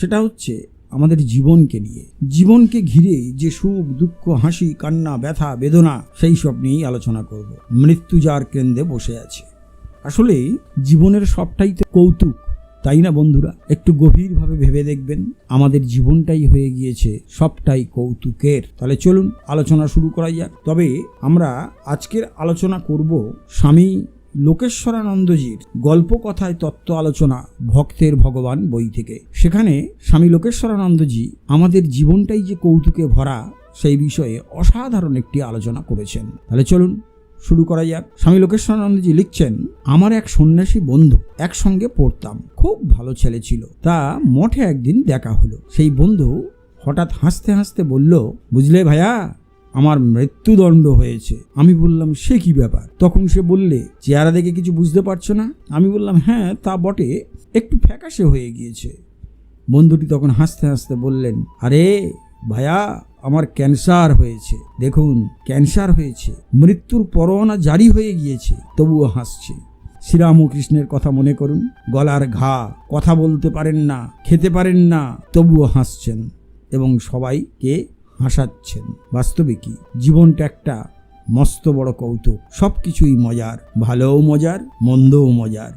সেটা হচ্ছে আমাদের জীবনকে নিয়ে। জীবনকে ঘিরে যে সুখ, দুঃখ, হাসি, কান্না, ব্যথা, বেদনা, সেই সব নিয়েই আলোচনা করব। মৃত্যু যার কেন্দ্রে বসে আছে। আসলে জীবনের সবটাই তো কৌতুক, তাই না বন্ধুরা? একটু গভীরভাবে ভেবে দেখবেন, আমাদের জীবনটাই হয়ে গিয়েছে সবটাই কৌতুকের। তাহলে চলুন, আলোচনা শুরু করা যাক। তবে আমরা আজকের আলোচনা করব স্বামী লোকেশ্বরানন্দজির গল্প কথায় তত্ত্ব আলোচনা ভক্তের ভগবান বই থেকে। সেখানে স্বামী লোকেশ্বরানন্দজি আমাদের জীবনটাই যে কৌতুকে ভরা সেই বিষয়ে অসাধারণ একটি আলোচনা করেছেন। তাহলে চলুন শুরু করা যাক। স্বামী লোকেশ্বরানন্দজি লিখছেন, আমার এক সন্ন্যাসী বন্ধু একসঙ্গে পড়তাম। খুব ভালো ছেলে ছিল। তা মঠে একদিন দেখা হলো। সেই বন্ধু হঠাৎ হাসতে হাসতে বলল, বুঝলে ভাইয়া আমার মৃত্যুদণ্ড হয়েছে। আমি বললাম, সে কি ব্যাপার? তখন সে বললে, চেহারা দেখে কিছু বুঝতে পারছ না? আমি বললাম হ্যাঁ তা বটে। একটু ফ্যাকাশে হয়ে গিয়েছে। বন্ধুটি তখন হাসতে হাসতে বললেন, আরে ভাইয়া আমার ক্যান্সার হয়েছে। দেখুন, ক্যান্সার হয়েছে। মৃত্যুর পরোয়ানা জারি হয়ে গিয়েছে, তবুও হাসছে। শ্রীরামকৃষ্ণের কথা মনে করুন। গলার ঘা, কথা বলতে পারেন না, খেতে পারেন না, তবুও হাসছেন। এবং সবাইকে হাসাচ্ছেন। বাস্তবে কি? জীবনটা একটা মস্ত বড় কৌতুক। সব কিছুই মজার। ভালোও মজার, মন্দও মজার।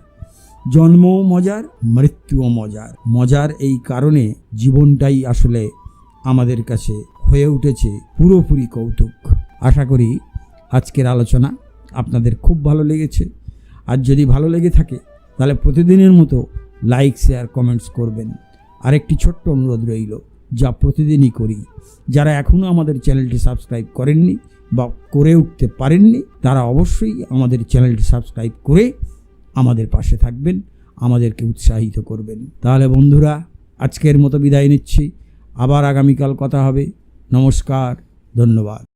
জন্মও মজার, মৃত্যুও মজার। মজার এই কারণে জীবনটাই আসলে আমাদের কাছে হয়ে উঠেছে পুরোপুরি কৌতুক। আশা করি আজকের আলোচনা আপনাদের খুব ভালো লেগেছে। আর যদি ভালো লেগে থাকে, তাহলে প্রতিদিনের মতো লাইক, শেয়ার, কমেন্টস করবেন। আরেকটি ছোট্ট অনুরোধ রইল। যা প্রতিদিনই করি। যারা এখনও আমাদের চ্যানেলটি সাবস্ক্রাইব করেননি বা করে উঠতে পারেননি, তারা অবশ্যই আমাদের চ্যানেলটি সাবস্ক্রাইব করে আমাদের পাশে থাকবেন, আমাদেরকে উৎসাহিত করবেন। তাহলে বন্ধুরা, আজকের মতো বিদায় নিচ্ছি। আবার আগামীকাল কথা হবে। নমস্কার, ধন্যবাদ।